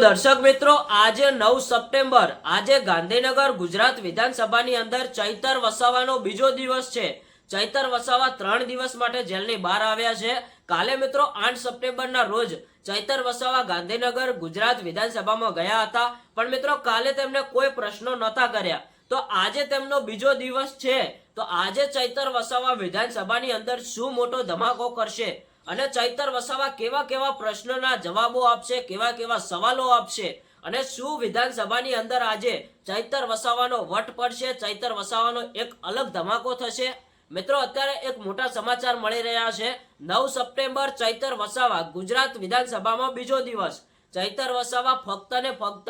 દર્શક મિત્રો, આજે નવ સપ્ટેમ્બર, આજે ગાંધીનગર ગુજરાત વિધાનસભાની અંદર ચૈતર વસાવાનો બીજો દિવસ છે. ચૈતર વસાવા ત્રણ દિવસ માટે જેલની બહાર આવ્યા છે. કાલે મિત્રો આઠ સપ્ટેમ્બરના રોજ ચૈતર વસાવા ગાંધીનગર ગુજરાત વિધાનસભામાં ગયા હતા. પણ મિત્રો, કાલે તેમને કોઈ પ્રશ્નો નહોતા કર્યા. તો આજે તેમનો બીજો દિવસ છે. તો આજે ચૈતર વસાવા વિધાનસભાની અંદર શું મોટો ધમાકો કરશે? અને ચૈતર વસાવા કેવા કેવા પ્રશ્નોના જવાબો આપશે, કેવા કેવા સવાલો આપશે અને શું વિધાનસભાની અંદર આજે ચૈતર વસાવાનો વટ પડશે? ચૈતર વસાવાનો એક અલગ ધમાકો થશે. મિત્રો, અત્યારે એક મોટા સમાચાર મળી રહ્યા છે. નવ સપ્ટેમ્બર, ચૈતર વસાવા ગુજરાત વિધાનસભામાં બીજો દિવસ. ચૈતર વસાવા ફક્ત ને ફક્ત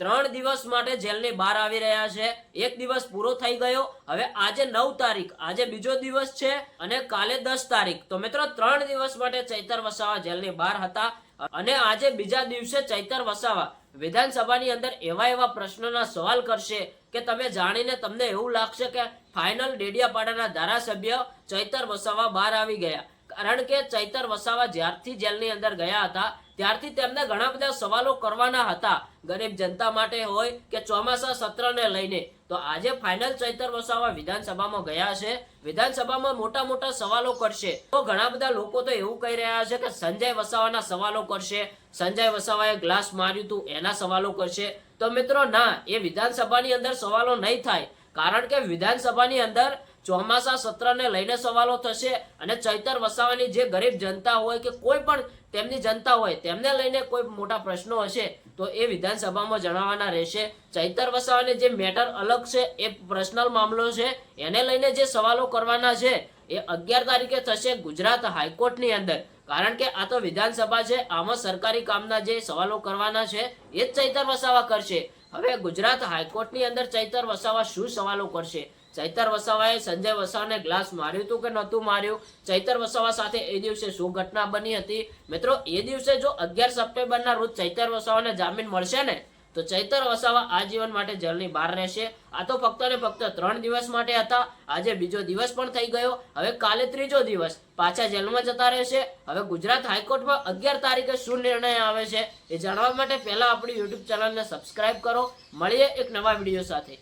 ત્રણ દિવસ માટે જેલની બહાર આવી રહ્યા છે. એક દિવસ પૂરો થઈ ગયો. હવે આજે નવ તારીખ. આજે બીજો દિવસ છે અને કાલે દસ તારીખ. તો મિત્રો, ત્રણ દિવસ માટે ચૈતર વસાવા જેલની બહાર હતા અને આજે બીજા દિવસે ચૈતર વસાવા વિધાનસભાની અંદર એવા એવા પ્રશ્નોના સવાલ કરશે કે તમે જાણીને તમને એવું લાગશે કે ફાઇનલ ડેડિયાપાડાના ધારાસભ્ય ચૈતર વસાવા બહાર આવી ગયા. કારણ કે ચૈતર વસાવા જ્યારથી જેલની અંદર ગયા હતા, ત્યારથી તેમને ઘણા બધા સવાલો કરવાના હતા. ગરીબ જનતા માટે હોય કે ચોમાસા સત્રને લઈને. તો આજે ફાઇનલ ચૈતર વસાવા વિધાનસભામાં ગયા છે. વિધાનસભામાં મોટા મોટા સવાલો કરશે. તો ઘણા બધા લોકો તો એવું કહી રહ્યા છે કે સંજય વસાવાના સવાલો કરશે. સંજય વસાવાએ ગ્લાસ માર્યું હતું એના સવાલો કરશે. તો મિત્રો, ના, એ વિધાનસભાની અંદર સવાલો નહીં થાય. કારણ કે વિધાનસભાની અંદર ચોમાસા સત્રને લઈને સવાલો થશે અને ચૈતર વસાવાની જે ગરીબ જનતા હોય કે કોઈ પણ તેમની જનતા હોય, તેમને લઈને કોઈ મોટા પ્રશ્નો હશે, તો એ વિધાનસભામાં જણાવવાના રહેશે. ચૈતર વસાવાની જે મેટર અલગ છે, એ પર્સનલ મામલો છે. એને લઈને જે સવાલો કરવાના છે, એ અગિયાર તારીખે થશે ગુજરાત હાઈકોર્ટની અંદર. કારણ કે આ તો વિધાનસભા છે, આમાં સરકારી કામના જે સવાલો કરવાના છે, એ જ ચૈતર વસાવા કરશે. હવે ગુજરાત હાઈકોર્ટની અંદર ચૈતર વસાવા શું સવાલો કરશે? ચૈતર વસાવાએ સંજય વસાવાને ગ્લાસ માર્યું હતું કે નહોતું માર્યું? ચૈતર વસાવા સાથે એ દિવસે શું ઘટના બની હતી? મિત્રો, એ દિવસે જો અગિયાર સપ્ટેમ્બરના રોજ ચૈતર વસાવાને જામીન મળશે ને, તો ચૈતર વસાવા આજીવન માટે જેલની બહાર રહેશે. આ તો ફક્ત ને ફક્ત ત્રણ દિવસ માટે હતા. આજે બીજો દિવસ પણ થઈ ગયો. હવે કાલે ત્રીજો દિવસ. પાછા જેલમાં જતા રહેશે. હવે ગુજરાત હાઈકોર્ટમાં અગિયાર તારીખે શું નિર્ણય આવે છે એ જાણવા માટે પહેલા આપણી યુટ્યુબ ચેનલને સબસ્ક્રાઇબ કરો. મળીએ એક નવા વીડિયો સાથે.